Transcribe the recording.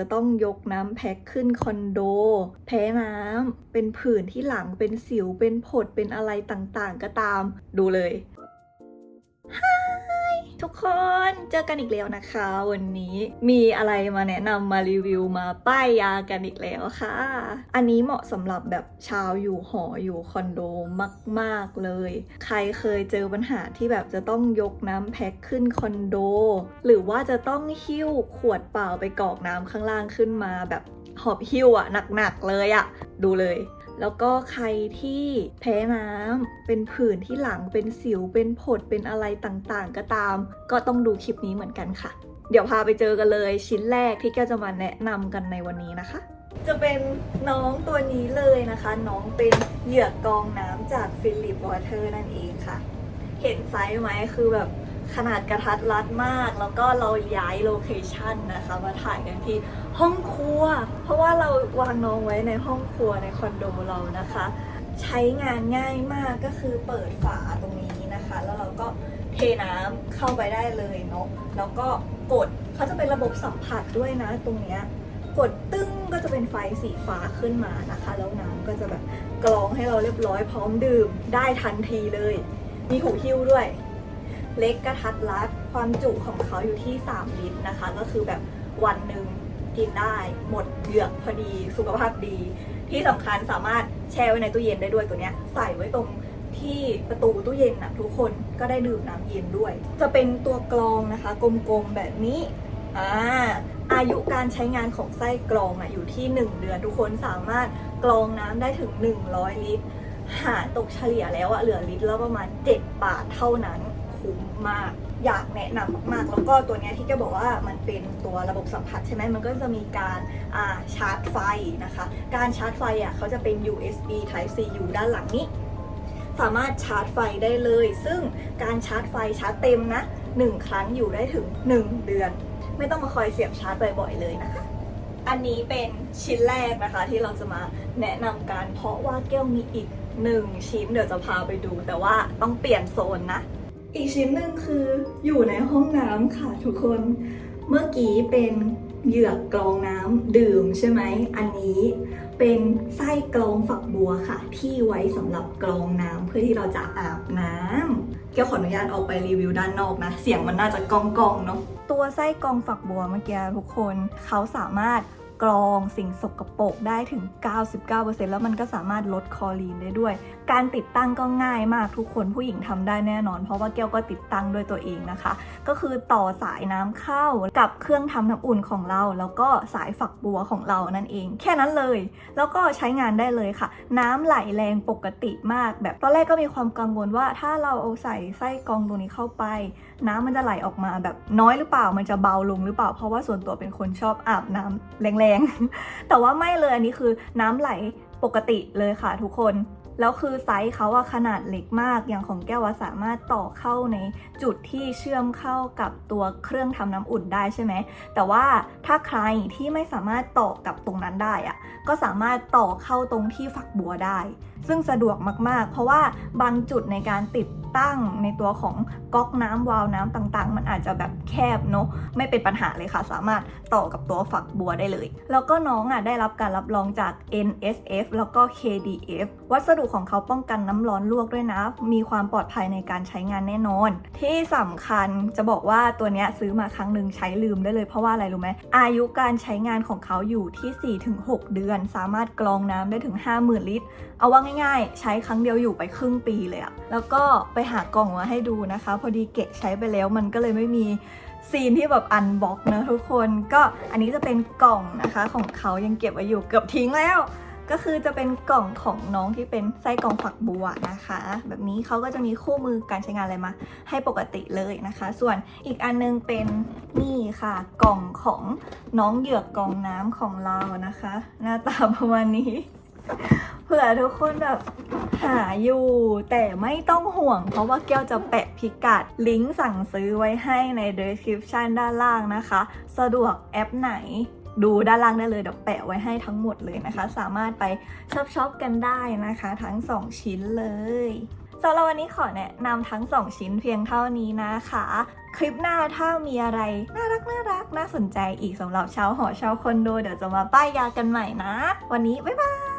จะต้องยกน้ำแพ็คขึ้นคอนโด แพ้น้ำเป็นผื่นที่หลังเป็นสิวเป็นผดเป็นอะไรต่างๆ ก็ตาม ดูเลย ทุกคนเจอกันอีกแล้วนะคะ วันนี้มีอะไรมาแนะนำมารีวิวมาป้ายยากันอีกแล้วค่ะ อันนี้เหมาะสำหรับแบบชาวอยู่หออยู่คอนโดมาก ๆ เลย ใครเคยเจอปัญหาที่แบบจะต้องยกน้ำแพ็คขึ้นคอนโด หรือว่าจะต้องหิ้วขวดเปล่าไปกรอกน้ำข้างล่างขึ้นมาแบบหอบหิ้วอะหนัก ๆ เลยอะดูเลย แล้วก็ใครที่แพ้น้ำเป็นผื่นที่หลังเป็นสิวเป็นผดเป็นอะไรต่างๆ ก็ตาม ก็ต้องดูคลิปนี้เหมือนกันค่ะ เดี๋ยวพาไปเจอกันเลยชิ้นแรกที่แกจะมาแนะนำกันในวันนี้นะคะ จะเป็นน้องตัวนี้เลยนะคะ น้องเป็นเหยือกกองน้ำจากฟิลิปวอเตอร์นั่นเองค่ะ เห็นไซส์ไหมคือแบบ ขนาดกระทัดรัดมาก แล้วก็เราย้ายโลเคชันนะคะมาถ่ายกันที่ห้องครัว เพราะว่าเราวางน้องไว้ในห้องครัวในคอนโดเรานะคะ ใช้งานง่ายมากก็คือเปิดฝาตรงนี้นะคะ แล้วเราก็เทน้ำเข้าไปได้เลยเนาะแล้วก็กดเขาจะเป็นระบบสัมผัสด้วยนะตรงเนี้ยกดตึ้งก็จะเป็นไฟสีฟ้าขึ้นมานะคะ แล้วน้ำก็จะแบบกรองให้เราเรียบร้อยพร้อมดื่มได้ทันทีเลย มีหูหิ้วด้วย เล็กกระทัดรัดความจุของเขาอยู่ที่ 3 ลิตรนะคะ ก็คือแบบวันหนึ่งกินได้หมดเหยือกพอดีสุขภาพดี ที่สำคัญสามารถแช่ไว้ในตู้เย็นได้ด้วยตัวเนี้ยใส่ไว้ตรงที่ประตูตู้เย็นนะทุกคนก็ได้ดื่มน้ำเย็นด้วย จะเป็นตัวกรองนะคะ กลมๆแบบนี้อ่าอายุการใช้งานของไส้กรองอะอยู่ที่ 1 เดือนทุกคนสามารถกรองน้ำได้ถึง 100 ลิตร หาตกเฉลี่ยแล้วอะเหลือลิตรและประมาณ 7 บาทเท่านั้น คุ้มมาก อยากแนะนำมากๆ แล้วก็ตัวเนี้ยที่แกบอกว่ามันเป็นตัวระบบสัมผัสใช่ไหมมันก็จะมีการาชาร์จไฟนะคะ การชาร์จไฟอะเขาจะเป็น USB Type C อยู่ด้านหลังนี้ สามารถชาร์จไฟได้เลย ซึ่งการชาร์จไฟชาร์จเต็มนะ 1 ครั้งอยู่ได้ถึง 1 เดือน ไม่ต้องมาคอยเสียบชาร์จบ่อยๆเลยนะคะอันนี้เป็นชิ้นแรกนะคะที่เราจะมาแนะนำกันเพราะว่าแก้วมีอีกหนึ่งชิ้นเดี๋ยวจะพาไปดู แต่ว่าต้องเปลี่ยนโซนนะ อีกชิ้นหนึ่งคืออยู่ในห้องน้ำค่ะทุกคน เมื่อกี้เป็นเหยือกกรองน้ำดื่มใช่ไหม อันนี้เป็นไส้กรองฝักบัวค่ะ ที่ไว้สำหรับกรองน้ำเพื่อที่เราจะอาบน้ำแก้วขออนุญาตออกไปรีวิวด้านนอกนะ เสียงมันน่าจะกองกองเนาะ ตัวไส้กรองฝักบัวเมื่อกี้ทุกคน เขาสามารถ กรองสิ่งสกปรกได้ถึง 99%แล้วมันก็สามารถลดคอรีนได้ด้วย การติดตั้งก็ง่ายมากทุกคนผู้หญิงทำได้แน่นอน เพราะว่าแก้วก็ติดตั้งด้วยตัวเองนะคะ ก็คือต่อสายน้ำเข้ากับเครื่องทำน้ำอุ่นของเรา แล้วก็สายฝักบัวของเรานั่นเอง แค่นั้นเลย แล้วก็ใช้งานได้เลยค่ะ น้ำไหลแรงปกติมาก แบบตอนแรกก็มีความกังวลว่าถ้าเราเอาใส่ไส้กรองตรงนี้เข้าไป น้ำมันจะไหลออกมาแบบน้อยหรือเปล่ามันจะเบาลงหรือเปล่า เพราะว่าส่วนตัวเป็นคนชอบอาบน้ำแรงๆ แต่ว่าไม่เลยอันนี้คือน้ำไหลปกติเลยค่ะทุกคนแล้วคือไซส์เขาอะขนาดเล็กมาก อย่างของแก้วสามารถต่อเข้าในจุดที่เชื่อมเข้ากับตัวเครื่องทำน้ำอุ่นได้ใช่ไหม แต่ว่าถ้าใครที่ไม่สามารถต่อกับตรงนั้นได้อะก็สามารถต่อเข้าตรงที่ฝักบัวได้ ซึ่งสะดวกมากๆ เพราะว่าบางจุดในการติด ตั้งในตัวของก๊อกน้ำวาล์วน้ำต่างๆ มันอาจจะแบบแคบเนาะไม่เป็นปัญหาเลยค่ะ สามารถต่อกับตัวฝักบัวได้เลย แล้วก็น้องอะได้รับการรับรองจาก NSF แล้วก็ KDF วัสดุของเขาป้องกันน้ำร้อนลวกด้วยนะ มีความปลอดภัยในการใช้งานแน่นอน ที่สำคัญจะบอกว่าตัวเนี้ยซื้อมาครั้งหนึ่งใช้ลืมได้เลยเพราะว่าอะไรรู้ไหมอายุการใช้งานของเขาอยู่ที่ 4-6 เดือน สามารถกรองน้ำได้ถึง 50,000 ลิตร เอาว่าง่ายๆ ใช้ครั้งเดียวอยู่ไปครึ่งปีเลยอะแล้วก็ไปหากล่องมาให้ดูนะคะ พอดีเกะใช้ไปแล้วมันก็เลยไม่มีซีนที่แบบอันบ็อกนะทุกคนก็อันนี้จะเป็นกล่องนะคะของเขายังเก็บไว้อยู่เกือบทิ้งแล้ว ก็คือจะเป็นกล่องของน้องที่เป็นไส้กรองฝักบัวนะคะ แบบนี้เขาก็จะมีคู่มือการใช้งานอะไรมา ให้ปกติเลยนะคะ ส่วนอีกอันนึงเป็นนี่ค่ะ กล่องของน้องเหยือกกรองน้ำของเรานะคะ หน้าตาประมาณนี้ ผื่อทุกคนแบบหาอยู่แต่ไม่ต้องห่วง เพราะว่าแก้วจะแปะพิกัด ลิงก์สั่งซื้อไว้ให้ใน description ด้านล่างนะคะ สะดวกแอปไหนดูด้านล่างได้เลยเดี๋ยวแปะไว้ให้ทั้งหมดเลยนะคะ สามารถไปช็อปช็อปกันได้นะคะ ทั้ง 2 ชิ้นเลยสำหรับวันนี้ขอแนะนำทั้ง 2 ชิ้นเพียงเท่านี้นะคะ คลิปหน้าถ้ามีอะไรน่ารักน่ารักน่าสนใจอีกสำหรับชาวหอชาวคอนโดเดี๋ยวจะมาป้ายยากันใหม่นะ วันนี้บ๊ายบาย